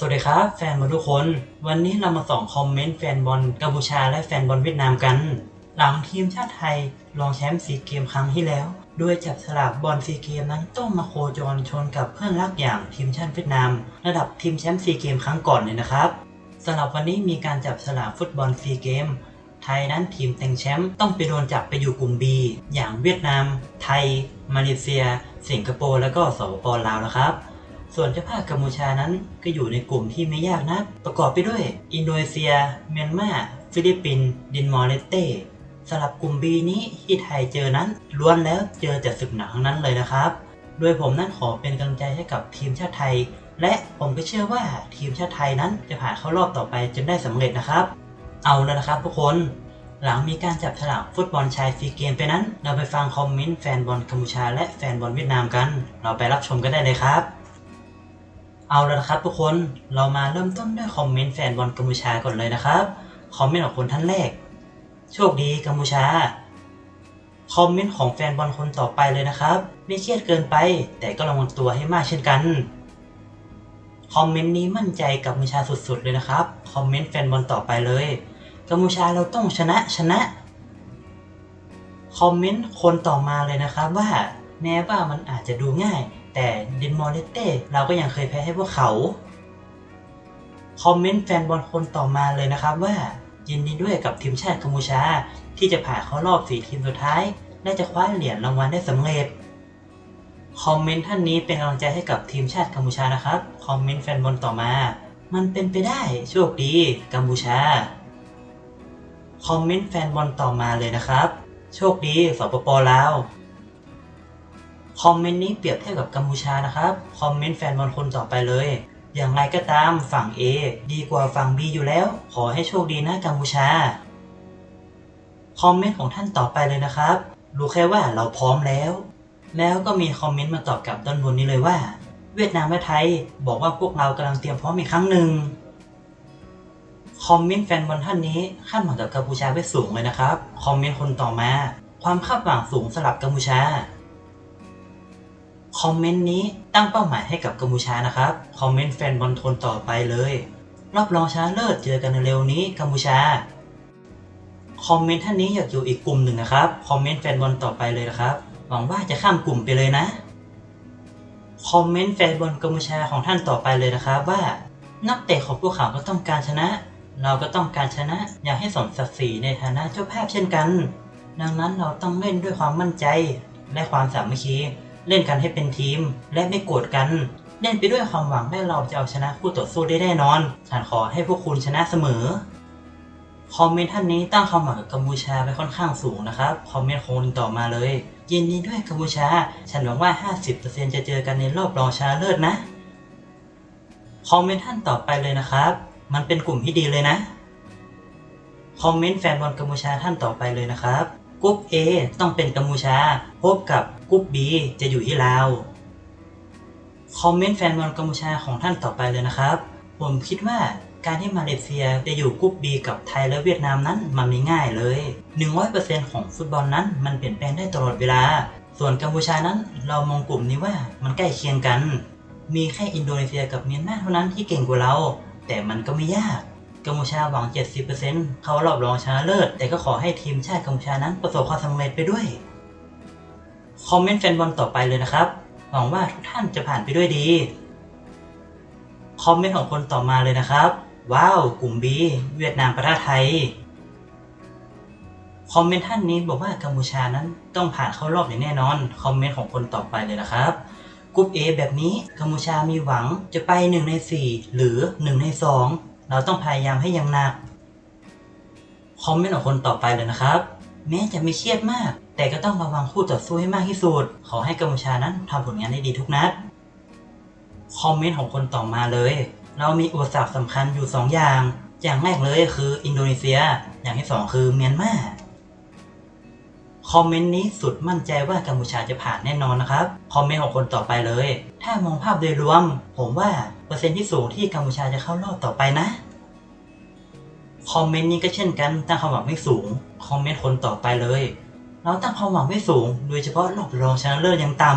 สวัสดีครับแฟนบอลทุกคน วันนี้เรามาส่องคอมเมนต์แฟนบอลกัมพูชาและแฟนบอลเวียดนามกัน หลังทีมชาติไทยรองแชมป์ซีเกมครั้งที่แล้วโดยจับสลากบอลซีเกมนั้นต้องมาโคจรชนกับเพื่อนรักอย่างทีมชาติเวียดนาม ระดับทีมแชมป์ซีเกมครั้งก่อนเลยนะครับสำหรับวันนี้มีการจับสลากฟุตบอลซีเกมไทยนั้นทีมเต็งแชมป์ต้องไปโดนจับไปอยู่กลุ่ม B อย่างเวียดนาม ไทย มาเลเซีย สิงคโปร์แล้วก็สปปลาวนะครับ ส่วนเจ้าภาพกัมพูชานั้นก็อยู่ในกลุ่มที่ไม่ยากนัก ประกอบไปด้วย อินโดนีเซีย เมียนมา ฟิลิปปินส์ดินมอร์เลเต้สลับกลุ่ม B นี้ที่ไทยเจอนั้นล้วนแล้วเจอแต่ศึกหนักทั้งนั้นเลยนะครับ โดยผมนั้นขอเป็นกำลังใจให้กับทีมชาติไทย และผมก็เชื่อว่าทีมชาติไทยนั้นจะผ่านเข้ารอบต่อไปจนได้สำเร็จนะครับ เอาแล้วนะครับทุกคนหลังมีการจับฉลากฟุตบอลชายฟรีเกมไปนั้น เราไปฟังคอมเมนต์แฟนบอลกัมพูชาและแฟนบอลเวียดนามกัน เราไปรับชมกันได้เลยครับ เอาแล้วนะครับทุกคนเรามาเริ่มต้นด้วยคอมเมนต์แฟนบอลกัมพูชาก่อนเลยนะครับ คอมเมนต์ของคนท่านแรก โชคดีกัมพูชา คอมเมนต์ของแฟนบอลคนต่อไปเลยนะครับ ไม่เครียดเกินไป แต่ก็ระวังตัวให้มากเช่นกัน คอมเมนต์นี้มั่นใจกัมพูชาสุดๆเลยนะครับ คอมเมนต์แฟนบอลต่อไปเลยกัมพูชาเราต้องชนะชนะ คอมเมนต์คนต่อมาเลยนะครับว่าแม้ว่ามันอาจจะดูง่าย แต่ดินมอร์เลเต้เราก็ยังเคยแพ้ให้พวกเขา คอมเมนต์แฟนบอลคนต่อมาเลยนะครับว่ายินดีด้วยกับทีมชาติกัมพูชา ที่จะผ่านเข้ารอบสี่ทีมสุดท้าย และจะคว้าเหรียญรางวัลได้สำเร็จ คอมเมนต์ท่านนี้เป็นกำลังใจให้กับทีมชาติกัมพูชานะครับ คอมเมนต์แฟนบอลต่อมา มันเป็นไปได้โชคดีกัมพูชา คอมเมนต์แฟนบอลต่อมาเลยนะครับ โชคดีสปปลาว คอมเมนต์นี้เปรียบเทียบกับกัมพูชานะครับ คอมเมนต์แฟนบอลคนต่อไปเลย อย่างไรก็ตามฝั่ง A ดีกว่าฝั่ง B อยู่แล้ว ขอให้โชคดีนะกัมพูชา คอมเมนต์ของท่านต่อไปเลยนะครับ รู้แค่ว่าเราพร้อมแล้ว แล้วก็มีคอมเมนต์มาตอบกลับด้านบนนี้เลยว่า เวียดนามและไทย บอกว่าพวกเรากำลังเตรียมพร้อมอีกครั้งหนึ่ง คอมเมนต์แฟนบอลท่านนี้คาดหวังกับกัมพูชาไปสูงเลยนะครับ คอมเมนต์คนต่อมา ความคาดหวังสูงสลับกัมพูชา คอมเมนต์นี้ตั้งเป้าหมายให้กับกัมพูชานะครับ คอมเมนต์แฟนบอลทนต่อไปเลย รอบรองชนะเลิศเจอกันเร็วนี้กัมพูชา คอมเมนต์ท่านนี้อยากอยู่อีกกลุ่มหนึ่งนะครับ คอมเมนต์แฟนบอลต่อไปเลยนะครับ หวังว่าจะข้ามกลุ่มไปเลยนะ คอมเมนต์แฟนบอลกัมพูชาของท่านต่อไปเลยนะครับว่า นักเตะของพวกเขาก็ต้องการชนะ เราก็ต้องการชนะ อยากให้สมศักดิ์ศรีในฐานะเจ้าภาพเช่นกัน ดังนั้นเราต้องเล่นด้วยความมั่นใจและความสามัคคี เล่นกันให้เป็นทีม และไม่โกรธกัน เล่นไปด้วยความหวังและเราจะเอาชนะคู่ต่อสู้ได้แน่นอน ฉันขอให้พวกคุณชนะเสมอ คอมเมนต์ท่านนี้ตั้งความหวังกับกัมพูชาไปค่อนข้างสูงนะครับ คอมเมนต์คนต่อมาเลยยินดีด้วยกัมพูชา ฉันหวังว่า 50%จะเจอกันในรอบรองชนะเลิศนะ คอมเมนต์ท่านต่อไปเลยนะครับ มันเป็นกลุ่มที่ดีเลยนะ คอมเมนต์แฟนบอลกัมพูชาท่านต่อไปเลยนะครับ กรุ๊ป A ต้องเป็นกัมพูชา พบกับกรุ๊ป B จะอยู่ที่ลาว คอมเมนต์แฟนบอลกัมพูชาของท่านต่อไปเลยนะครับ ผมคิดว่าการที่มาเลเซียจะอยู่กรุ๊ป B กับไทยและเวียดนามนั้นมันไม่ง่ายเลย 100%ของฟุตบอลนั้นมันเปลี่ยนแปลงได้ตลอดเวลา ส่วนกัมพูชานั้นเรามองกลุ่มนี้ว่ามันใกล้เคียงกัน มีแค่อินโดนีเซียกับเมียนมาเท่านั้นที่เก่งกว่าเรา แต่มันก็ไม่ยาก กัมพูชาหวัง 70%เข้ารอบรองชนะเลิศ แต่ก็ขอให้ทีมชาติกัมพูชานั้นประสบความสำเร็จไปด้วย คอมเมนต์แฟนบอลต่อไปเลยนะครับ หวังว่าทุกท่านจะผ่านไปด้วยดี คอมเมนต์ของคนต่อมาเลยนะครับ ว้าว กลุ่ม B เวียดนามประเทศไทย คอมเมนต์ท่านนี้บอกว่ากัมพูชานั้นต้องผ่านเข้ารอบอย่างแน่นอน คอมเมนต์ของคนต่อไปเลยนะครับกลุ่ม A แบบนี้กัมพูชามีหวังจะไป 1 ใน 4 หรือ 1 ใน 2 เราต้องพยายามให้อยังหนัก คอมเมนต์ของคนต่อไปเลยนะครับ แม้จะไม่เครียดมาก แต่ก็ต้องระวังคู่ต่อสู้ให้มากที่สุด ขอให้กัมพูชานั้นทำผลงานได้ดีทุกนัด คอมเมนต์ของคนต่อมาเลย เรามีอุปสรรคสำคัญอยู่ 2 อย่าง อย่างแรกเลยคืออินโดนีเซีย อย่างที่ 2 คือเมียนมา คอมเมนต์นี้สุดมั่นใจว่ากัมพูชาจะผ่านแน่นอนนะครับ คอมเมนต์ของคนต่อไปเลย ถ้ามองภาพโดยรวม ผมว่าเปอร์เซ็นต์ที่สูงที่กัมพูชาจะเข้ารอบต่อไปนะ คอมเมนต์นี้ก็เช่นกันตั้งความหวังไม่สูง คอมเมนต์คนต่อไปเลย เราตั้งความหวังไม่สูง โดยเฉพาะรอบรองชนะเลิศยังต่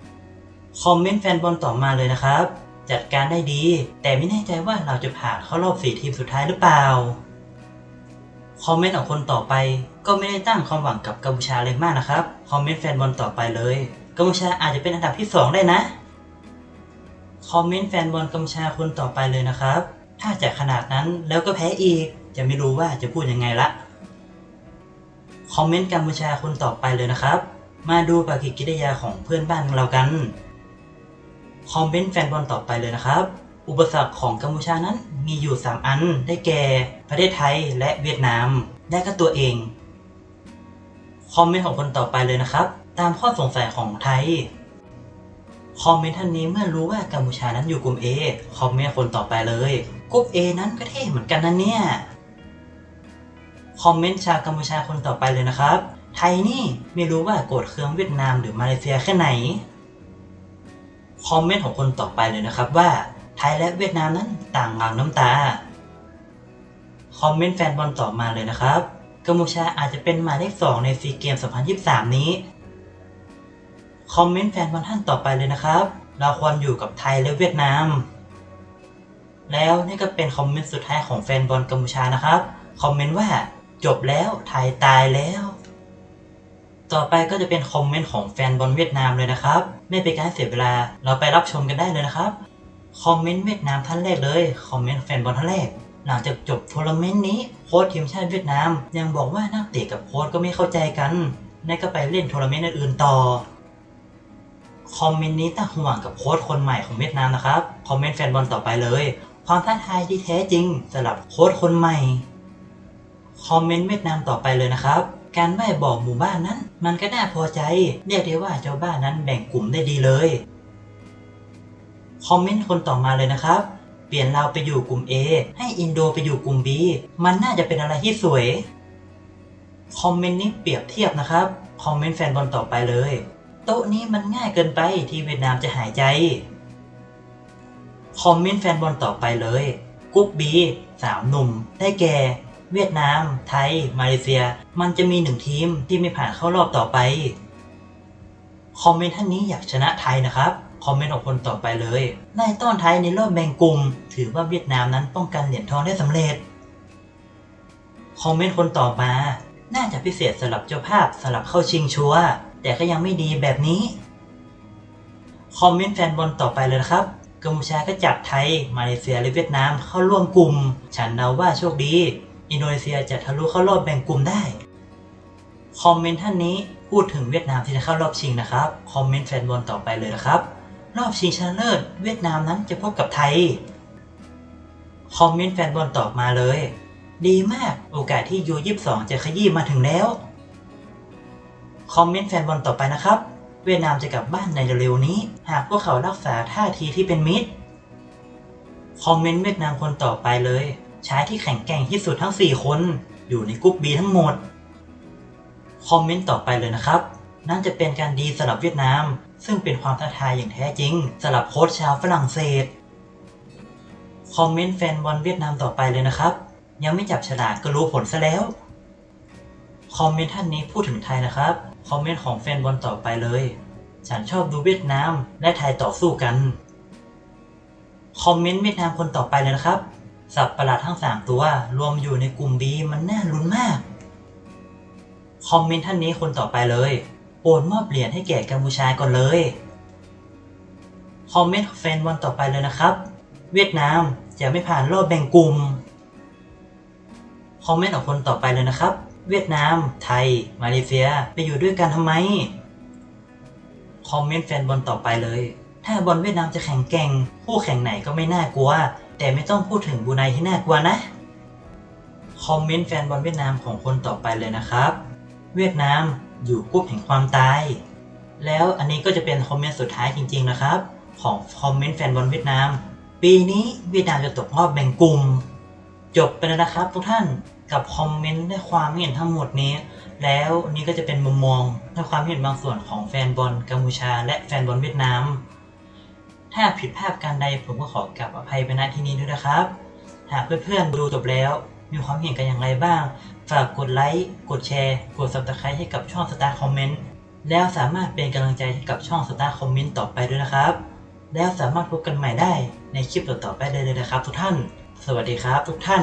ำคอมเมนต์แฟนบอลต่อมาเลยนะครับ จัดการได้ดี แต่ไม่แน่ใจว่าเราจะผ่านเข้ารอบสี่ทีมสุดท้ายหรือเปล่า คอมเมนต์ของคนต่อไป ก็ไม่ได้ตั้งความหวังกับกัมพูชาเลยมากนะครับ คอมเมนต์แฟนบอลต่อไปเลย กัมพูชาอาจจะเป็นอันดับที่ 2 ได้นะ คอมเมนต์แฟนบอลกัมพูชาคนต่อไปเลยนะครับ ถ้าจะขนาดนั้นแล้วก็แพ้อีก จะไม่รู้ว่าจะพูดยังไงละ คอมเมนต์กัมพูชาคนต่อไปเลยนะครับ มาดูปฏิกิริยาของเพื่อนบ้านเรากัน คอมเมนต์แฟนบอลต่อไปเลยนะครับอุปสรรคของกัมพูชานั้นมีอยู่ 3 อัน ได้แก่ ประเทศไทยและเวียดนามและก็ตัวเอง คอมเมนต์ของคนต่อไปเลยนะครับ ตามข้อสงสัยของไทย คอมเมนต์ท่านนี้เมื่อรู้ว่ากัมพูชานั้นอยู่กลุ่ม A คอมเมนต์คนต่อไปเลยกลุ่ม A นั้นก็เท่เหมือนกันนะเนี่ย คอมเมนต์ชาวกัมพูชาคนต่อไปเลยนะครับ ไทยนี่ไม่รู้ว่าโกรธเคืองเวียดนามหรือมาเลเซียแค่ไหน คอมเมนต์ของคนต่อไปเลยนะครับว่า ไทยและเวียดนามนั้นต่างงางน้ำตา คอมเมนต์แฟนบอลต่อมาเลยนะครับ กัมพูชาอาจจะเป็นหมายเลขสองในซีเกม 2023 นี้ คอมเมนต์แฟนบอลท่านต่อไปเลยนะครับ เราควรอยู่กับไทยและเวียดนาม แล้วนี่ก็เป็นคอมเมนต์สุดท้ายของแฟนบอลกัมพูชานะครับ คอมเมนต์ว่าจบแล้วไทยตายแล้ว ต่อไปก็จะเป็นคอมเมนต์ของแฟนบอลเวียดนามเลยนะครับ ไม่เป็นการเสียเวลา เราไปรับชมกันได้เลยนะครับ คอมเมนต์เวียดนามท่านแรกเลย คอมเมนต์แฟนบอลท่านแรก หลังจากจบทัวร์นาเมนต์นี้โค้ชทีมชาติเวียดนาม ยังบอกว่านักเตะกับโค้ชก็ไม่เข้าใจกันนั่นก็ไปเล่นทัวร์นาเมนต์อื่นต่อ คอมเมนต์นี้ตั้งห่วงกับโค้ชคนใหม่ของเวียดนามนะครับ คอมเมนต์แฟนบอลต่อไปเลย ความท้าทายที่แท้จริงสำหรับโค้ชคนใหม่ คอมเมนต์เวียดนามต่อไปเลยนะครับ การไหว้บอกหมู่บ้านนั้น มันก็น่าพอใจ เรียกได้ว่าเจ้าบ้านนั้นแบ่งกลุ่มได้ดีเลย คอมเมนต์คนต่อมาเลยนะครับ ลี่ยนเราไปอยู่กลุ่ม A ให้อินโดไปอยู่กลุ่ม B มันน่าจะเป็นอะไรที่สวย คอมเมนต์นี้เปรียบเทียบนะครับ คอมเมนต์แฟนบอลต่อไปเลย โต๊ะนี้มันง่ายเกินไปที่เวียดนามจะหายใจ คอมเมนต์แฟนบอลต่อไปเลยกรุ๊ป B สามหนุ่ม ได้แก่ เวียดนาม ไทย มาเลเซีย มันจะมีหนึ่งทีมที่ไม่ผ่านเข้ารอบต่อไป คอมเมนต์ท่านนี้อยากชนะไทยนะครับ คอมเมนต์ของคนต่อไปเลยไล่ต้อนไทยในรอบแบ่งกลุ่ม ถือว่าเวียดนามนั้นป้องกันเหรียญทองได้สำเร็จ คอมเมนต์คนต่อมา น่าจะพิเศษสำหรับเจ้าภาพสำหรับเข้าชิงชัวแต่ก็ยังไม่ดีแบบนี้ คอมเมนต์แฟนบอลต่อไปเลยนะครับกัมพูชาก็จับไทย มาเลเซียและเวียดนามเข้าร่วมกลุ่ม ฉันเดาว่าโชคดี อินโดนีเซียจะทะลุเข้ารอบแบ่งกลุ่มได้ คอมเมนต์ท่านนี้พูดถึงเวียดนามที่จะเข้ารอบชิงนะครับ คอมเมนต์แฟนบอลต่อไปเลยนะครับ รอบชิงชนะเลิศเวียดนามนั้นจะพบกับไทย คอมเมนต์แฟนบอลตอบมาเลย ดีมากโอกาสที่ยู22จะขยี้มาถึงแล้ว คอมเมนต์แฟนบอลต่อไปนะครับ เวียดนามจะกลับบ้านในเร็วๆนี้ หากพวกเขารักษาท่าทีที่เป็นมิตร คอมเมนต์เวียดนามคนต่อไปเลยชายที่แข็งแกร่งที่สุดทั้ง 4 คน อยู่ในกรุ๊ป B ทั้งหมด คอมเมนต์ต่อไปเลยนะครับ นั่นจะเป็นการดีสำหรับเวียดนาม ซึ่งเป็นความท้าทายอย่างแท้จริงสำหรับโค้ชชาวฝรั่งเศส คอมเมนต์แฟนบอลเวียดนามต่อไปเลยนะครับ ยังไม่จับฉลากก็รู้ผลซะแล้ว คอมเมนต์ท่านนี้พูดถึงไทยนะครับ คอมเมนต์ของแฟนบอลต่อไปเลย ฉันชอบดูเวียดนามและไทยต่อสู้กัน คอมเมนต์เวียดนามคนต่อไปเลยนะครับ สับประหลาดทั้ง 3 ตัว รวมอยู่ในกลุ่ม B มันน่าลุ้นมาก คอมเมนต์ท่านนี้คนต่อไปเลย โปรดมอบเหรียญให้แก่กัมพูชาก่อนเลย คอมเมนต์แฟนบอลต่อไปเลยนะครับ เวียดนามจะไม่ผ่านรอบแบ่งกลุ่ม คอมเมนต์ของคนต่อไปเลยนะครับ เวียดนาม ไทย มาเลเซียไปอยู่ด้วยกันทำไม คอมเมนต์แฟนบอลต่อไปเลย ถ้าบอลเวียดนามจะแข่งแกร่งคู่แข่งไหนก็ไม่น่ากลัว แต่ไม่ต้องพูดถึงบูไนที่น่ากลัวนะคอมเมนต์แฟนบอลเวียดนามของคนต่อไปเลยนะครับ เวียดนาม อยู่กรุ๊ปแห่งความตาย แล้วอันนี้ก็จะเป็นคอมเมนต์สุดท้ายจริง ๆ นะครับ ของคอมเมนต์แฟนบอลเวียดนาม ปีนี้เวียดนามจะตกรอบแบ่งกลุ่ม จบไปแล้วนะครับทุกท่านกับคอมเมนต์และความเห็นทั้งหมดนี้ แล้วนี่ก็จะเป็นมุมมองและความเห็นบางส่วนของแฟนบอลกัมพูชา และแฟนบอลเวียดนาม ถ้าผิดพลาดการใดผมก็ขอกลับอภัยไปณที่นี้ด้วยนะครับ หากเพื่อนๆดูจบแล้วมีความเห็นกันอย่างไรบ้าง ฝากกดไลค์ กดแชร์ กด subscribe ให้กับช่อง Star Comment แล้วสามารถเป็นกำลังใจให้กับช่อง Star Comment ต่อไปด้วยนะครับ แล้วสามารถพบกันใหม่ได้ในคลิปต่อๆไปได้เลยนะครับทุกท่าน สวัสดีครับทุกท่าน